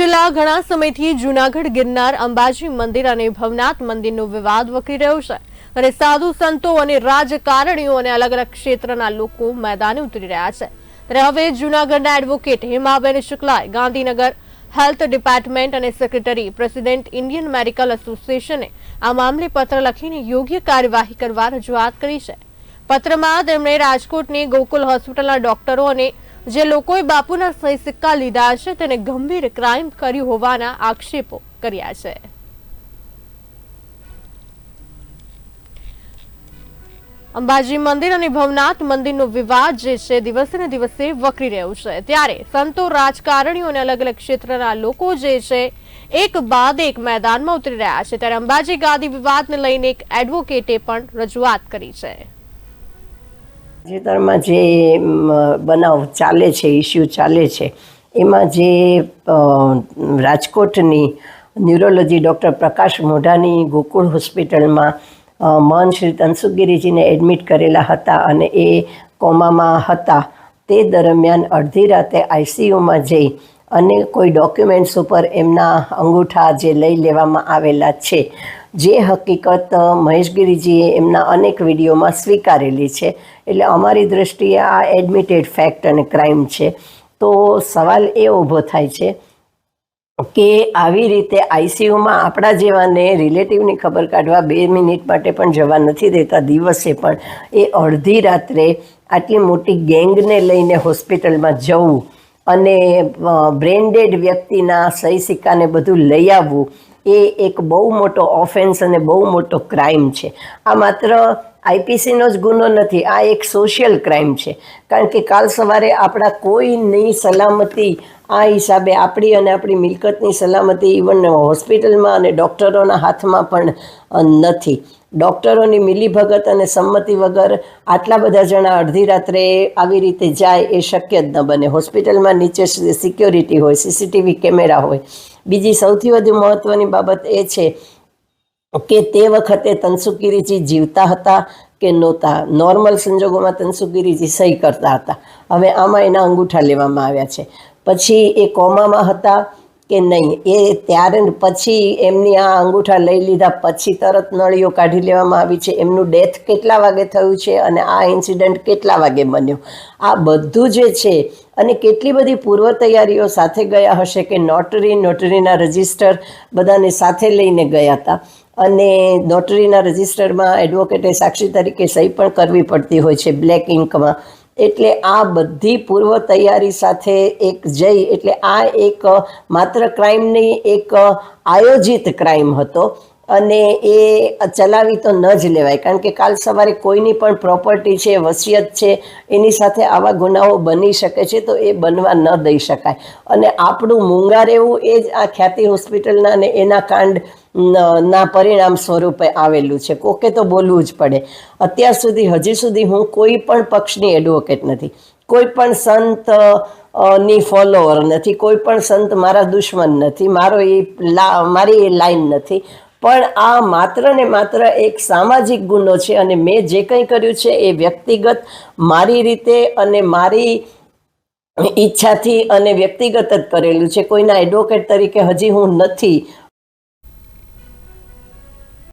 છેલ્લા ઘણા સમયથી જૂનાગઢ ગિરનાર અંબાજી મંદિર અને ભવનાથ મંદિરનો વિવાદ વકરી રહ્યો છે અને સાધુ સંતો અને રાજકારણીઓ અને અલગ અલગ ક્ષેત્રના લોકો મેદાને ઉતરી રહ્યા છે. ત્યારે હવે જૂનાગઢના એડવોકેટ હેમાબેન શુક્લાએ ગાંધીનગર હેલ્થ ડિપાર્ટમેન્ટ અને સેક્રેટરી પ્રેસિડેન્ટ ઇન્ડિયન મેડિકલ એસોસિએશને આ મામલે પત્ર લખીને યોગ્ય કાર્યવાહી કરવા રજૂઆત કરી છે. પત્રમાં તેમણે રાજકોટની ગોકુલ હોસ્પિટલના ડોક્ટરો અને જે લોકોએ બાપુના સહી સિક્કા લીધા છે તેને ગંભીર ક્રાઇમ કર્યું હોવાના આક્ષેપો કર્યા છે. અંબાજી મંદિર અને ભવનાથ મંદિરનો વિવાદ જે છે દિવસે ને દિવસે વકરી રહ્યો છે. ત્યારે સંતો, રાજકારણીઓ અને અલગ અલગ ક્ષેત્રના લોકો જે છે એક બાદ એક મેદાનમાં ઉતરી રહ્યા છે. ત્યારે અંબાજી ગાદી વિવાદને લઈને એક એડવોકેટે પણ રજૂઆત કરી છે. તાજેતરમાં જે બનાવ ચાલે છે ઇસ્યુ ચાલે છે, એમાં જે રાજકોટની ન્યુરોલોજી ડૉક્ટર પ્રકાશ મોઢાની ગોકુળ હોસ્પિટલમાં મન શ્રી તનસુગીરીજીને એડમિટ કરેલા હતા અને એ કોમામાં હતા. તે દરમિયાન અડધી રાતે આઈસીયુમાં જઈ અને કોઈ ડોક્યુમેન્ટ્સ ઉપર એમના અંગૂઠા જે લઈ લેવામાં આવેલા છે, જે હકીકત મહેશગીરીજીએ એમના અનેક વિડીયોમાં સ્વીકારેલી છે. એટલે અમારી દૃષ્ટિએ આ એડમિટેડ ફેક્ટ અને ક્રાઇમ છે. તો સવાલ એ ઊભો થાય છે કે આવી રીતે આઈસીયુમાં આપણા જેવાને રિલેટિવની ખબર કાઢવા બે મિનિટ માટે પણ જવા નથી દેતા, દિવસે પણ. એ અડધી રાત્રે આટલી મોટી ગેંગને લઈને હોસ્પિટલમાં જવું અને બ્રેન્ડેડ વ્યક્તિના સહી સિક્કાને બધું લઈ આવવું, એ એક બહુ મોટો ઓફેન્સ અને બહુ મોટો ક્રાઇમ છે. આ માત્ર આઈપીસીનો જ ગુનો નથી. આ એક સોશિયલ ક્રાઇમ છે. કારણ કે કાલ સવારે આપણા કોઈની સલામતી આ હિસાબે આપણી અને આપણી મિલકતની સલામતી ઇવન હોસ્પિટલમાં અને ડૉક્ટરોના હાથમાં પણ નથી. ડૉક્ટરોની મિલીભગત અને સંમતિ વગર આટલા બધા જણા અડધી રાત્રે આવી રીતે જાય એ શક્ય જ ન બને. હોસ્પિટલમાં નીચે સિક્યોરિટી હોય, સીસીટીવી કેમેરા હોય. બીજી સૌથી વધુ મહત્ત્વની બાબત એ છે કે તે વખતે તનસુકિરીજી જીવતા હતા કે નહોતા? નોર્મલ સંજોગોમાં તનસુકીરીજી સહી કરતા હતા. હવે આમાં એના અંગૂઠા લેવામાં આવ્યા છે. પછી એ કોમામાં હતા કે નહીં? એ ત્યારે પછી એમની આ અંગૂઠા લઈ લીધા. પછી તરત નળીઓ કાઢી લેવામાં આવી છે. એમનું ડેથ કેટલા વાગે થયું છે અને આ ઇન્સિડન્ટ કેટલા વાગે બન્યો? આ બધું જે છે અને કેટલી બધી પૂર્વ તૈયારીઓ સાથે ગયા હશે કે નોટરી, નોટરીના રજિસ્ટર બધાને સાથે લઈને ગયા હતા. અને નોટરીના રજિસ્ટરમાં એડવોકેટે સાક્ષી તરીકે સહી પણ કરવી પડતી હોય છે બ્લેક ઇન્કમાં એટલે આ બધી પૂર્વ તૈયારી સાથે એક જઈ એટલે આ એક માત્ર ક્રાઇમની એક આયોજિત ક્રાઇમ હતો. અને એ ચલાવી તો ન જ લેવાય. કારણ કે કાલ સવારે કોઈની પણ પ્રોપર્ટી છે, વસિયત છે, એની સાથે આવા ગુનાઓ બની શકે છે, તો એ બનવા ન દઈ શકાય. અને આપણું મૂંગા રહેવું એ જ આ ખ્યાતિ હોસ્પિટલના અને એના કાંડ, ના પરિણામ સ્વરૂપે આવેલું છે. કોકે તો બોલવું જ પડે. અત્યાર સુધી, હજી સુધી હું કોઈ પણ પક્ષની એડવોકેટ નથી. કોઈ પણ સંતની ફોલોવર નથી. કોઈ પણ સંત મારા દુશ્મન નથી. મારો એ મારી એ લાઈન નથી. પણ આ માત્ર ને માત્ર એક સામાજિક ગુનો છે અને મેં જે કંઈ કર્યું છે એ વ્યક્તિગત મારી રીતે અને મારી ઈચ્છાથી અને વ્યક્તિગત જ કરેલું છે. કોઈના એડવોકેટ તરીકે હજી હું નથી